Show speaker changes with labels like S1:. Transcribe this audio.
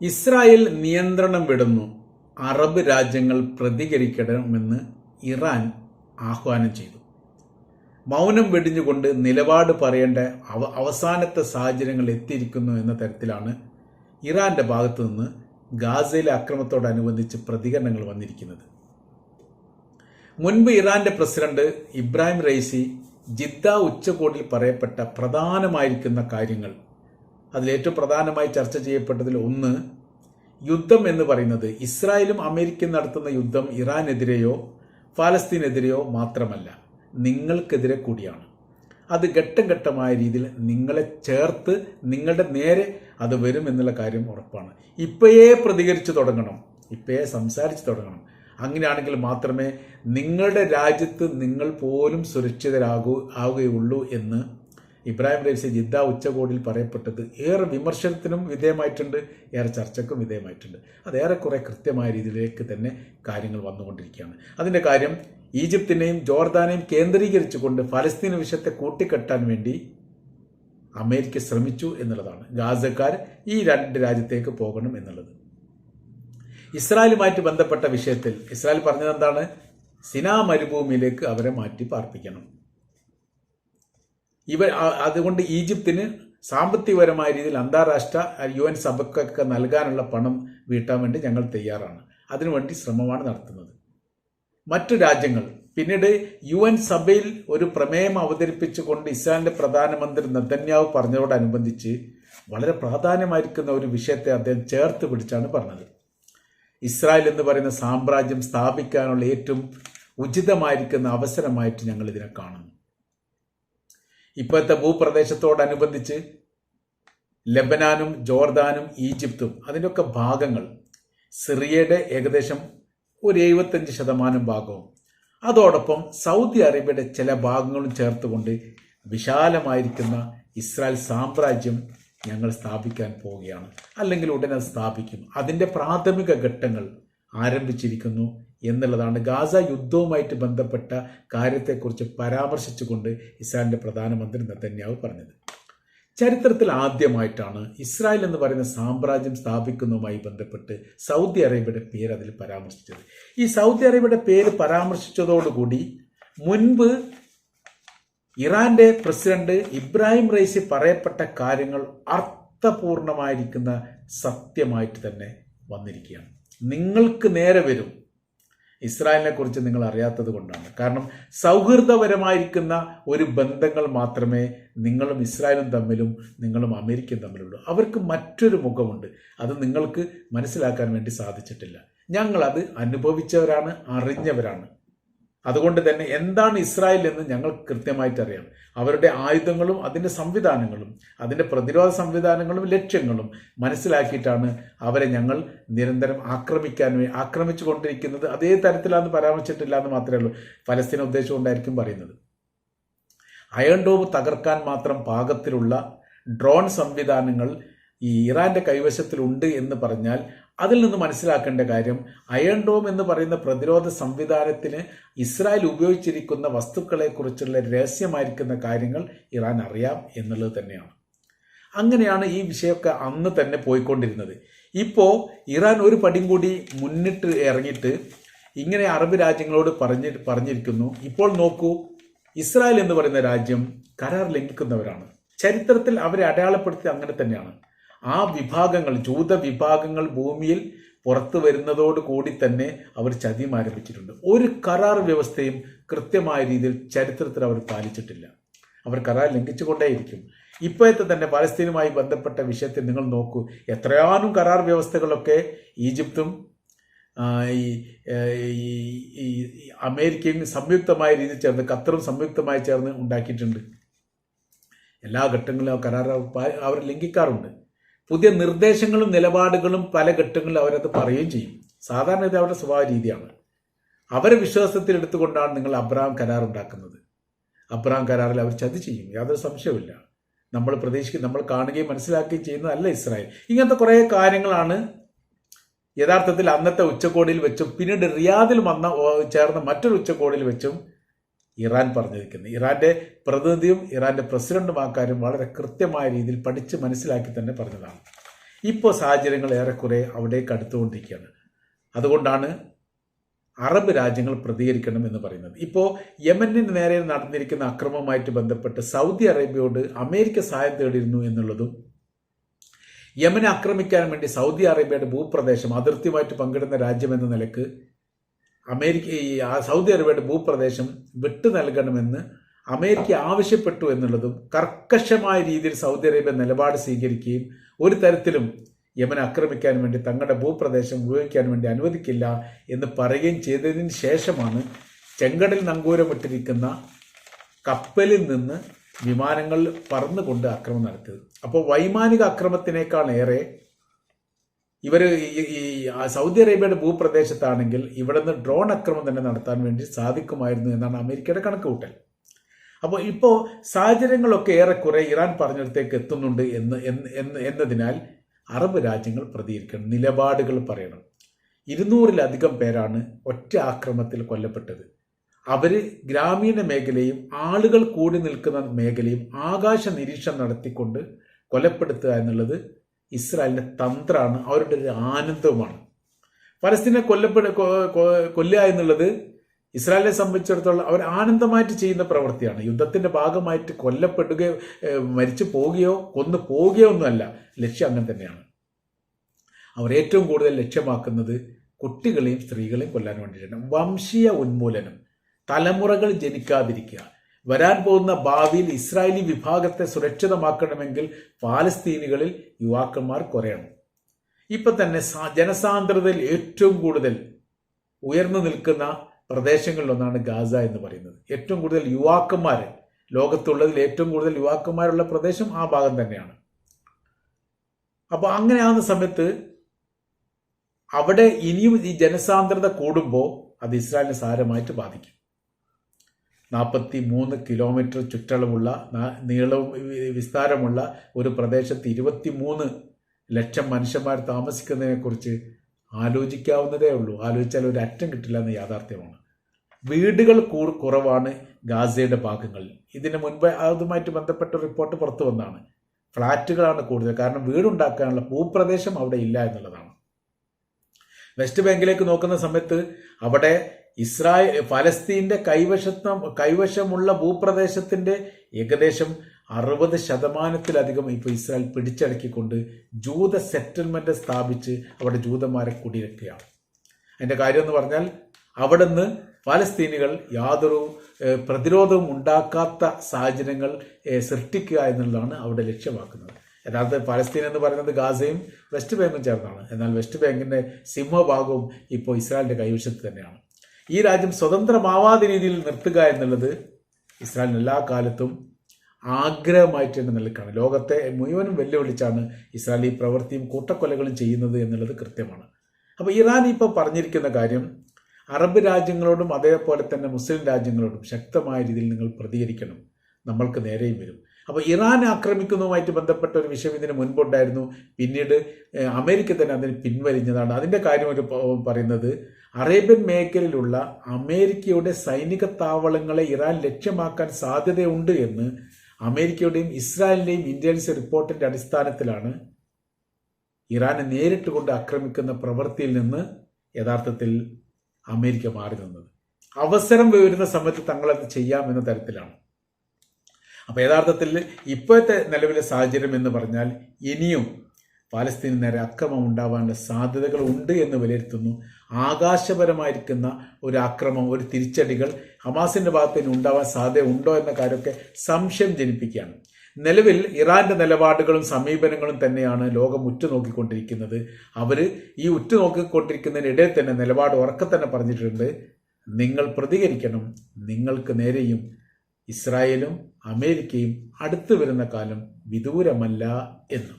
S1: Israel നിയന്ത്രണം വിടുന്നു. Arab രാജ്യങ്ങൾ പ്രതികരിക്കണമെന്ന് ഇറാൻ ആഹ്വാനം ചെയ്തു. മൗനം വെടിഞ്ഞുകൊണ്ട് നിലപാട് പറയേണ്ട അവ അവസാനത്തെ സാഹചര്യങ്ങൾ എത്തിയിരിക്കുന്നു എന്ന തരത്തിലാണ് ഇറാന്റെ ഭാഗത്തു നിന്ന് ഗാസയിലെ അക്രമത്തോടനുബന്ധിച്ച് പ്രതികരണങ്ങൾ വന്നിരിക്കുന്നത്. മുൻപ് ഇറാന്റെ പ്രസിഡന്റ് ഇബ്രാഹിം റൈസി ജിദ്ദ ഉച്ചകോടിയിൽ പറയപ്പെട്ട പ്രധാനമായിരിക്കുന്ന കാര്യങ്ങൾ അതിലേറ്റവും പ്രധാനമായി ചർച്ച ചെയ്യപ്പെട്ടതിൽ ഒന്ന് യുദ്ധം എന്ന് പറയുന്നത് ഇസ്രായേലും അമേരിക്കയും നടത്തുന്ന യുദ്ധം ഇറാനെതിരെയോ ഫലസ്തീനെതിരെയോ മാത്രമല്ല നിങ്ങൾക്കെതിരെ കൂടിയാണ്. അത് ഘട്ടം ഘട്ടമായ രീതിയിൽ നിങ്ങളെ ചേർത്ത് നിങ്ങളുടെ നേരെ അത് വരും എന്നുള്ള കാര്യം ഉറപ്പാണ്. ഇപ്പോഴേ പ്രതികരിച്ചു തുടങ്ങണം. ഇപ്പോഴേ സംസാരിച്ചു തുടങ്ങണം. അങ്ങനെയാണെങ്കിൽ മാത്രമേ നിങ്ങളുടെ രാജ്യത്ത് നിങ്ങൾ പോലും സുരക്ഷിതരാകൂ ആവുകയുള്ളൂ എന്ന് ഇബ്രാഹിം റൈസി ജിദ്ദ ഉച്ചകോടിയിൽ പറയപ്പെട്ടത് ഏറെ വിമർശനത്തിനും വിധേയമായിട്ടുണ്ട് ഏറെ ചർച്ചയ്ക്കും വിധേയമായിട്ടുണ്ട്. അത് ഏറെക്കുറെ കൃത്യമായ രീതിയിലേക്ക് തന്നെ കാര്യങ്ങൾ വന്നുകൊണ്ടിരിക്കുകയാണ്. അതിന്റെ കാര്യം ഈജിപ്തിനെയും ജോർദാനെയും കേന്ദ്രീകരിച്ചുകൊണ്ട് ഫലസ്തീൻ വിഷയത്തെ കൂട്ടിക്കെട്ടാൻ വേണ്ടി അമേരിക്ക ശ്രമിച്ചു എന്നുള്ളതാണ്. ഗാസക്കാർ ഈ രണ്ട് രാജ്യത്തേക്ക് പോകണം എന്നുള്ളത്. ഇസ്രായേലുമായിട്ട് ബന്ധപ്പെട്ട വിഷയത്തിൽ ഇസ്രായേൽ പറഞ്ഞത് എന്താണ് സിനാ മരുഭൂമിയിലേക്ക് അവരെ മാറ്റി പാർപ്പിക്കണം. ഇവ അതുകൊണ്ട് ഈജിപ്തിന് സാമ്പത്തികപരമായ രീതിയിൽ അന്താരാഷ്ട്ര യു എൻ സഭക്കൊക്കെ നൽകാനുള്ള പണം വീട്ടാൻ വേണ്ടി ഞങ്ങൾ തയ്യാറാണ്. അതിനുവേണ്ടി ശ്രമമാണ് നടത്തുന്നത്. മറ്റു രാജ്യങ്ങൾ പിന്നീട് യു എൻ സഭയിൽ ഒരു പ്രമേയം അവതരിപ്പിച്ചുകൊണ്ട് ഇസ്രായേലിന്റെ പ്രധാനമന്ത്രി നദന്യാവ് പറഞ്ഞതോടനുബന്ധിച്ച് വളരെ പ്രാധാന്യമായിരിക്കുന്ന ഒരു വിഷയത്തെ അദ്ദേഹം ചേർത്ത് പിടിച്ചാണ് പറഞ്ഞത്. ഇസ്രായേൽ എന്ന് പറയുന്ന സാമ്രാജ്യം സ്ഥാപിക്കാനുള്ള ഏറ്റവും ഉചിതമായിരിക്കുന്ന അവസരമായിട്ട് ഞങ്ങൾ ഇതിനെ കാണുന്നു. ഇപ്പോഴത്തെ ഭൂപ്രദേശത്തോടനുബന്ധിച്ച് ലബനാനും ജോർദാനും ഈജിപ്തും അതിന്റെയൊക്കെ ഭാഗങ്ങൾ സിറിയയുടെ ഏകദേശം ഒരു എഴുപത്തഞ്ച് ശതമാനം ഭാഗവും. അതോടൊപ്പം സൗദി അറേബ്യയുടെ ചില ഭാഗങ്ങളും ചേർത്തുകൊണ്ട് വിശാലമായിരിക്കുന്ന ഇസ്രായേൽ സാമ്രാജ്യം ഞങ്ങൾ സ്ഥാപിക്കാൻ പോവുകയാണ്. അല്ലെങ്കിൽ ഉടനെ സ്ഥാപിക്കും. അതിന്റെ പ്രാഥമിക ഘട്ടങ്ങൾ ആരംഭിച്ചിരിക്കുന്നു. എന്നുള്ളതാണ് ഗാസ യുദ്ധവുമായിട്ട് ബന്ധപ്പെട്ട കാര്യത്തെക്കുറിച്ച് പരാമർശിച്ചുകൊണ്ട് ഇസ്രായേലിന്റെ പ്രധാനമന്ത്രി നെതന്യാവ് പറഞ്ഞത്. ചരിത്രത്തിൽ ആദ്യമായിട്ടാണ് ഇസ്രായേൽ എന്ന് പറയുന്ന സാമ്രാജ്യം സ്ഥാപിക്കുന്നതുമായി ബന്ധപ്പെട്ട് സൗദി അറേബ്യയുടെ പേര് അതിൽ പരാമർശിച്ചത്. ഈ സൗദി അറേബ്യയുടെ പേര് പരാമർശിച്ചതോടുകൂടി മുൻപ് ഇറാന്റെ പ്രസിഡന്റ് ഇബ്രാഹിം റൈസി പറയപ്പെട്ട കാര്യങ്ങൾ അർത്ഥപൂർണമായിരിക്കുന്ന സത്യമായിട്ട് തന്നെ വന്നിരിക്കുകയാണ്. നിങ്ങൾക്ക് നേരെ വരും. ഇസ്രായേലിനെ കുറിച്ച് നിങ്ങൾ അറിയാത്തത് കൊണ്ടാണ്. കാരണം സൗഹൃദപരമായിരിക്കുന്ന ഒരു ബന്ധങ്ങൾ മാത്രമേ നിങ്ങളും ഇസ്രായേലും തമ്മിലും നിങ്ങളും അമേരിക്കയും തമ്മിലുള്ളൂ. അവർക്ക് മറ്റൊരു മുഖമുണ്ട്. അത് നിങ്ങൾക്ക് മനസ്സിലാക്കാൻ വേണ്ടി സാധിച്ചിട്ടില്ല. ഞങ്ങളത് അനുഭവിച്ചവരാണ് അറിഞ്ഞവരാണ്. അതുകൊണ്ട് തന്നെ എന്താണ് ഇസ്രായേൽ എന്ന് ഞങ്ങൾ കൃത്യമായിട്ട് അറിയാം അവരുടെ ആയുധങ്ങളും അതിന്റെ സംവിധാനങ്ങളും അതിന്റെ പ്രതിരോധ സംവിധാനങ്ങളും ലക്ഷ്യങ്ങളും മനസ്സിലാക്കിയിട്ടാണ് അവരെ ഞങ്ങൾ നിരന്തരം ആക്രമിക്കാൻ ആക്രമിച്ചു കൊണ്ടിരിക്കുന്നത്. അതേ തരത്തിലാന്ന് പരാമർശിച്ചിട്ടില്ല എന്ന് മാത്രമേ ഉള്ളൂ. ഫലസ്തീനെ ഉദ്ദേശിച്ചുകൊണ്ടായിരിക്കും പറയുന്നത്. അയൺ ഡോം തകർക്കാൻ മാത്രം പാകത്തിലുള്ള ഡ്രോൺ സംവിധാനങ്ങൾ ഈ ഇറാന്റെ കൈവശത്തിലുണ്ട് എന്ന് പറഞ്ഞാൽ അതിൽ നിന്ന് മനസ്സിലാക്കേണ്ട കാര്യം അയൺ ഡോം എന്ന് പറയുന്ന പ്രതിരോധ സംവിധാനത്തിന് ഇസ്രായേൽ ഉപയോഗിച്ചിരിക്കുന്ന വസ്തുക്കളെക്കുറിച്ചുള്ള രഹസ്യമായിരിക്കുന്ന കാര്യങ്ങൾ ഇറാൻ അറിയാം എന്നുള്ളത് തന്നെയാണ്. അങ്ങനെയാണ് ഈ വിഷയമൊക്കെ അന്ന് തന്നെ പോയിക്കൊണ്ടിരുന്നത്. ഇപ്പോൾ ഇറാൻ ഒരു പടിയും കൂടി മുന്നിട്ട് ഇറങ്ങിയിട്ട് ഇങ്ങനെ അറബ് രാജ്യങ്ങളോട് പറഞ്ഞ് പറഞ്ഞിരിക്കുന്നു. ഇപ്പോൾ നോക്കൂ ഇസ്രായേൽ എന്ന് പറയുന്ന രാജ്യം കരാർ ലംഘിക്കുന്നവരാണ്. ചരിത്രത്തിൽ അവരെ അടയാളപ്പെടുത്തി അങ്ങനെ തന്നെയാണ്. ആ വിഭാഗങ്ങൾ ജൂത വിഭാഗങ്ങൾ ഭൂമിയിൽ പുറത്തു വരുന്നതോട് കൂടി തന്നെ അവർ ചതിയും ആരംഭിച്ചിട്ടുണ്ട്. ഒരു കരാർ വ്യവസ്ഥയും കൃത്യമായ രീതിയിൽ ചരിത്രത്തിൽ അവർ പാലിച്ചിട്ടില്ല. അവർ കരാർ ലംഘിച്ചുകൊണ്ടേയിരിക്കും. ഇപ്പോഴത്തെ തന്നെ പലസ്തീനുമായി ബന്ധപ്പെട്ട വിഷയത്തിൽ നിങ്ങൾ നോക്കൂ. എത്രയാനും കരാർ വ്യവസ്ഥകളൊക്കെ ഈജിപ്തും ഈ അമേരിക്കയും സംയുക്തമായ രീതിയിൽ ചേർന്ന് ഖത്തറും സംയുക്തമായി ചേർന്ന് ഉണ്ടാക്കിയിട്ടുണ്ട്. എല്ലാ ഘട്ടങ്ങളിലും ആ കരാർ അവർ ലംഘിക്കാറുണ്ട്. പുതിയ നിർദ്ദേശങ്ങളും നിലപാടുകളും പല ഘട്ടങ്ങളിലും അവരത് പറയുകയും ചെയ്യും. സാധാരണ ഇത് അവരുടെ സ്വഭാവ രീതിയാണ്. അവരെ വിശ്വാസത്തിൽ എടുത്തുകൊണ്ടാണ് നിങ്ങൾ അബ്രഹാം കരാർ ഉണ്ടാക്കുന്നത്. അബ്രഹാം കരാറിൽ അവർ ചതി ചെയ്യും. യാതൊരു സംശയവുമില്ല. നമ്മൾ പ്രതീക്ഷിക്കും നമ്മൾ കാണുകയും മനസ്സിലാക്കുകയും ചെയ്യുന്നതല്ല ഇസ്രായേൽ. ഇങ്ങനത്തെ കുറേ കാര്യങ്ങളാണ് യഥാർത്ഥത്തിൽ അന്നത്തെ ഉച്ചകോടിയിൽ വെച്ചും പിന്നീട് റിയാദിൽ വന്ന ചേർന്ന മറ്റൊരു ഉച്ചകോടിയിൽ വെച്ചും ഇറാൻ പറഞ്ഞിരിക്കുന്നത് ഇറാന്റെ പ്രതിനിധിയും ഇറാന്റെ പ്രസിഡന്റും ആ കാര്യം വളരെ കൃത്യമായ രീതിയിൽ പഠിച്ച് മനസ്സിലാക്കി തന്നെ പറഞ്ഞതാണ്. ഇപ്പോൾ സാഹചര്യങ്ങൾ ഏറെക്കുറെ അവിടേക്ക് അടുത്തുകൊണ്ടിരിക്കുകയാണ്. അതുകൊണ്ടാണ് അറബ് രാജ്യങ്ങൾ പ്രതികരിക്കണം എന്ന് പറയുന്നത്. ഇപ്പോൾ യമനിന് നേരെ നടന്നിരിക്കുന്ന അക്രമവുമായിട്ട് ബന്ധപ്പെട്ട് സൗദി അറേബ്യയോട് അമേരിക്ക സഹായം തേടിയിരുന്നു എന്നുള്ളതും യമനെ ആക്രമിക്കാൻ വേണ്ടി സൗദി അറേബ്യയുടെ ഭൂപ്രദേശം അതിർത്തിയുമായിട്ട് പങ്കിടുന്ന രാജ്യമെന്ന നിലയ്ക്ക് അമേരിക്ക ഈ സൗദി അറേബ്യയുടെ ഭൂപ്രദേശം വിട്ടു നൽകണമെന്ന് അമേരിക്ക ആവശ്യപ്പെട്ടു എന്നുള്ളതും കർക്കശമായ രീതിയിൽ സൗദി അറേബ്യ നിലപാട് സ്വീകരിക്കുകയും ഒരു തരത്തിലും യമൻ ആക്രമിക്കാൻ വേണ്ടി തങ്ങളുടെ ഭൂപ്രദേശം ഉപയോഗിക്കാൻ വേണ്ടി അനുവദിക്കില്ല എന്ന് പറയുകയും ചെയ്തതിന് ശേഷമാണ് ചെങ്കടൽ നങ്കൂരമിട്ടിരിക്കുന്ന കപ്പലിൽ നിന്ന് വിമാനങ്ങൾ പറന്നുകൊണ്ട് ആക്രമണം നടത്തിയത്. അപ്പോൾ വൈമാനിക അക്രമത്തിനേക്കാൾ ഏറെ ഇവർ ഈ സൗദി അറേബ്യയുടെ ഭൂപ്രദേശത്താണെങ്കിൽ ഇവിടെ നിന്ന് ഡ്രോൺ ആക്രമണം തന്നെ നടത്താൻ വേണ്ടി സാധിക്കുമായിരുന്നു എന്നാണ് അമേരിക്കയുടെ കണക്കുകൂട്ടൽ. അപ്പോൾ ഇപ്പോൾ സാഹചര്യങ്ങളൊക്കെ ഏറെക്കുറെ ഇറാൻ പറഞ്ഞിടത്തേക്ക് എത്തുന്നുണ്ട് എന്ന് എന്നതിനാൽ അറബ് രാജ്യങ്ങൾ പ്രതികരിക്കണം നിലപാടുകൾ പറയണം. ഇരുന്നൂറിലധികം പേരാണ് ഒറ്റ ആക്രമത്തിൽ കൊല്ലപ്പെട്ടത്. അവർ ഗ്രാമീണ മേഖലയും ആളുകൾ കൂടി നിൽക്കുന്ന മേഖലയും ആകാശ നിരീക്ഷണം നടത്തിക്കൊണ്ട് കൊലപ്പെടുത്തുക എന്നുള്ളത് ഇസ്രായേലിന്റെ തന്ത്രമാണ് അവരുടെ ഒരു ആനന്ദവുമാണ്. പലസ്തീനെ കൊല്ലപ്പെട കൊല്ലുക എന്നുള്ളത് ഇസ്രായേലിനെ സംബന്ധിച്ചിടത്തോളം അവർ ആനന്ദമായിട്ട് ചെയ്യുന്ന പ്രവൃത്തിയാണ്. യുദ്ധത്തിന്റെ ഭാഗമായിട്ട് കൊല്ലപ്പെടുകയോ മരിച്ചു പോവുകയോ കൊന്നു പോവുകയോ ഒന്നുമല്ല ലക്ഷ്യം അങ്ങനെ തന്നെയാണ്. അവർ ഏറ്റവും കൂടുതൽ ലക്ഷ്യമാക്കുന്നത് കുട്ടികളെയും സ്ത്രീകളെയും കൊല്ലാൻ വേണ്ടിയിട്ടാണ്. വംശീയ ഉന്മൂലനം തലമുറകൾ ജനിക്കാതിരിക്കുക. വരാൻ പോകുന്ന ഭാവിയിൽ ഇസ്രായേലി വിഭാഗത്തെ സുരക്ഷിതമാക്കണമെങ്കിൽ പാലസ്തീനുകളിൽ യുവാക്കന്മാർ കുറയണം. ഇപ്പൊ തന്നെ ജനസാന്ദ്രതയിൽ ഏറ്റവും കൂടുതൽ ഉയർന്നു നിൽക്കുന്ന പ്രദേശങ്ങളിലൊന്നാണ് ഗാസ എന്ന് പറയുന്നത്. ഏറ്റവും കൂടുതൽ യുവാക്കന്മാർ ലോകത്തുള്ളതിൽ ഏറ്റവും കൂടുതൽ യുവാക്കന്മാരുള്ള പ്രദേശം ആ ഭാഗം തന്നെയാണ്. അപ്പോൾ അങ്ങനെയാകുന്ന സമയത്ത് അവിടെ ഇനിയും ഈ ജനസാന്ദ്രത കൂടുമ്പോൾ അത് ഇസ്രായേലിനെ സാരമായിട്ട് ബാധിക്കും. നാൽപ്പത്തി മൂന്ന് കിലോമീറ്റർ ചുറ്റളവുള്ള നീളവും വിസ്താരമുള്ള ഒരു പ്രദേശത്ത് ഇരുപത്തി മൂന്ന് ലക്ഷം മനുഷ്യന്മാർ താമസിക്കുന്നതിനെക്കുറിച്ച് ആലോചിക്കാവുന്നതേ ഉള്ളൂ. ആലോചിച്ചാൽ ഒരു അറ്റം കിട്ടില്ല എന്ന യാഥാർത്ഥ്യമാണ്. വീടുകൾ കുറവാണ് ഗാസയുടെ ഭാഗങ്ങളിൽ. ഇതിന് മുൻപ് അതുമായിട്ട് ബന്ധപ്പെട്ട റിപ്പോർട്ട് പുറത്തു വന്നതാണ് ഫ്ലാറ്റുകളാണ് കൂടുതൽ. കാരണം വീടുണ്ടാക്കാനുള്ള ഭൂപ്രദേശം അവിടെ ഇല്ല എന്നുള്ളതാണ്. വെസ്റ്റ് ബാങ്കിലേക്ക് നോക്കുന്ന സമയത്ത് അവിടെ ഇസ്രായേൽ ഫലസ്തീന്റെ കൈവശത്വം കൈവശമുള്ള ഭൂപ്രദേശത്തിന്റെ ഏകദേശം അറുപത് ശതമാനത്തിലധികം ഇപ്പോൾ ഇസ്രായേൽ പിടിച്ചടക്കിക്കൊണ്ട് ജൂത സെറ്റിൽമെന്റ് സ്ഥാപിച്ച് അവിടെ ജൂതന്മാരെ കുടിയിറക്കുകയാണ് അതിന്റെ കാര്യം എന്ന് പറഞ്ഞാൽ അവിടെ നിന്ന് ഫലസ്തീനികൾ യാതൊരു പ്രതിരോധവും ഉണ്ടാക്കാത്ത സാഹചര്യങ്ങൾ സൃഷ്ടിക്കുക എന്നുള്ളതാണ് അവിടെ ലക്ഷ്യമാക്കുന്നത്. യഥാർത്ഥ ഫലസ്തീൻ എന്ന് പറയുന്നത് ഗാസയും വെസ്റ്റ് ബാങ്കും ചേർന്നാണ്. എന്നാൽ വെസ്റ്റ് ബാങ്കിന്റെ സിംഹഭാഗവും ഇപ്പോൾ ഇസ്രായേലിന്റെ കൈവശത്ത് തന്നെയാണ്. ഈ രാജ്യം സ്വതന്ത്രമാവാത്ത രീതിയിൽ നിർത്തുക എന്നുള്ളത് ഇസ്രായേലിന് എല്ലാ കാലത്തും ആഗ്രഹമായിട്ട് തന്നെ നിൽക്കുകയാണ് ലോകത്തെ മുഴുവനും വെല്ലുവിളിച്ചാണ് ഇസ്രായേൽ ഈ പ്രവൃത്തിയും കൂട്ടക്കൊലകളും ചെയ്യുന്നത് എന്നുള്ളത് കൃത്യമാണ്. അപ്പോൾ ഇറാൻ ഇപ്പോൾ പറഞ്ഞിരിക്കുന്ന കാര്യം അറബ് രാജ്യങ്ങളോടും അതേപോലെ തന്നെ മുസ്ലിം രാജ്യങ്ങളോടും ശക്തമായ രീതിയിൽ നിങ്ങൾ പ്രതികരിക്കണം. നമ്മൾക്ക് നേരെയും വരും. അപ്പോൾ ഇറാൻ ആക്രമിക്കുന്നതുമായിട്ട് ബന്ധപ്പെട്ട ഒരു വിഷയം ഇതിന് മുൻപുണ്ടായിരുന്നു. പിന്നീട് അമേരിക്ക തന്നെ അതിന് പിൻവലിഞ്ഞതാണ്. അതിന്റെ കാര്യം ഒരു പറയുന്നത് അറേബ്യൻ മേഖലയിലുള്ള അമേരിക്കയുടെ സൈനിക താവളങ്ങളെ ഇറാൻ ലക്ഷ്യമാക്കാൻ സാധ്യതയുണ്ട് എന്ന് അമേരിക്കയുടെയും ഇസ്രായേലിന്റെയും ഇന്റലിജൻസ് റിപ്പോർട്ടിന്റെ അടിസ്ഥാനത്തിലാണ് ഇറാനെ നേരിട്ട് കൊണ്ട് ആക്രമിക്കുന്ന പ്രവൃത്തിയിൽ നിന്ന് യഥാർത്ഥത്തിൽ അമേരിക്ക മാറി നിന്നത്. അവസരം വരുന്ന സമയത്ത് തങ്ങളത് ചെയ്യാമെന്ന തരത്തിലാണ്. അപ്പോൾ യഥാർത്ഥത്തിൽ ഇപ്പോഴത്തെ നിലവിലെ സാഹചര്യം എന്ന് പറഞ്ഞാൽ ഇനിയും പാലസ്തീന് നേരെ അക്രമം ഉണ്ടാവാനുള്ള സാധ്യതകൾ ഉണ്ട് എന്ന് വിലയിരുത്തുന്നു. ആകാശപരമായിരിക്കുന്ന ഒരു അക്രമം ഒരു തിരിച്ചടികൾ ഹമാസിന്റെ ഭാഗത്ത് നിന്ന് ഉണ്ടാവാൻ സാധ്യത ഉണ്ടോ എന്ന കാര്യമൊക്കെ സംശയം ജനിപ്പിക്കുകയാണ്. നിലവിൽ ഇറാന്റെ നിലപാടുകളും സമീപനങ്ങളും തന്നെയാണ് ലോകം ഉറ്റുനോക്കിക്കൊണ്ടിരിക്കുന്നത്. അവർ ഈ ഉറ്റുനോക്കിക്കൊണ്ടിരിക്കുന്നതിനിടയിൽ തന്നെ നിലപാട് ഉറക്കെ തന്നെ പറഞ്ഞിട്ടുണ്ട്. നിങ്ങൾ പ്രതികരിക്കണം. നിങ്ങൾക്ക് നേരെയും ഇസ്രായേലും അമേരിക്കയും അടുത്തു വരുന്ന കാലം വിദൂരമല്ല എന്നും.